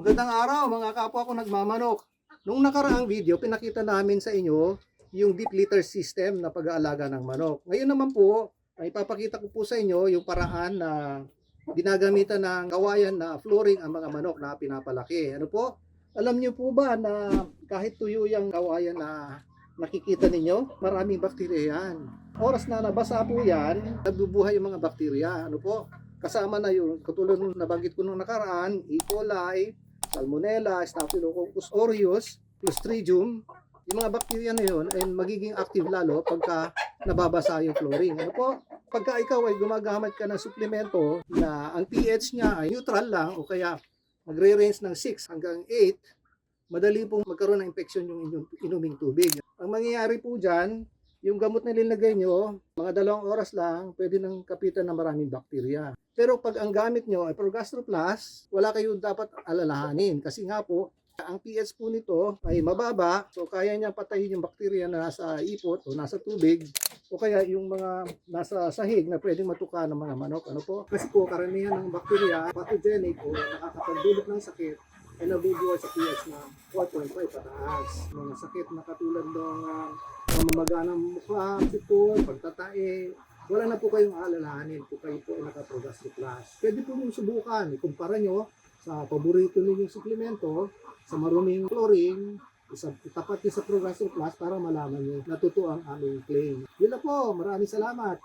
Magandang araw mga kapwa ko nagmamanok. Nung nakaraang video, pinakita namin sa inyo yung deep litter system na pag-aalaga ng manok. Ngayon naman po, ipapakita ko po sa inyo yung paraan na ginagamitan ng kawayan na flooring ang mga manok na pinapalaki. Ano po? Alam niyo po ba na kahit tuyo yung kawayan na nakikita ninyo, maraming bakterya yan. Oras na nabasa po yan, nabubuhay yung mga bakterya. Ano po? Kasama na yung, katulad nung nabanggit ko nung nakaraan, E. coli, Salmonella, Staphylococcus aureus, Clostridium, yung mga bakterya na yun ay magiging active lalo pagka nababasa yung flooring. Ano po? Pagka ikaw ay gumagamit ka ng suplemento na ang pH niya ay neutral lang o kaya magre-range ng 6 hanggang 8, madali pong magkaroon ng infection yung inyong inuming tubig. Ang mangyayari po dyan, yung gamot na nilagay nyo, mga dalawang oras lang, pwede nang kapitan ng maraming bakterya. Pero pag ang gamit nyo ay Progastro Plus, wala kayo dapat alalahanin. Kasi nga po, ang pH po nito ay mababa, so kaya niya patayin yung bakterya na nasa ipot o nasa tubig, o kaya yung mga nasa sahig na pwedeng matuka ng mga manok. Ano po? Kasi po, karamihan ng bakterya, pathogenic o nakakapagdulot ng sakit, ay nabubuhay sa pH na 4.5 pataas. Mga sakit na katulad ng uh, mamamaga ng mukha, sipon, pagtatae, wala na po kayong alalahanin kung kayo po ay naka-Progastro Plus. Pwede po nyo subukan, ikumpara nyo sa paborito ninyong suplemento, sa maruming chlorine, isa, itapat nyo sa Progastro Plus para malaman nyo na totoo ang aming claim. Yun na po, maraming salamat.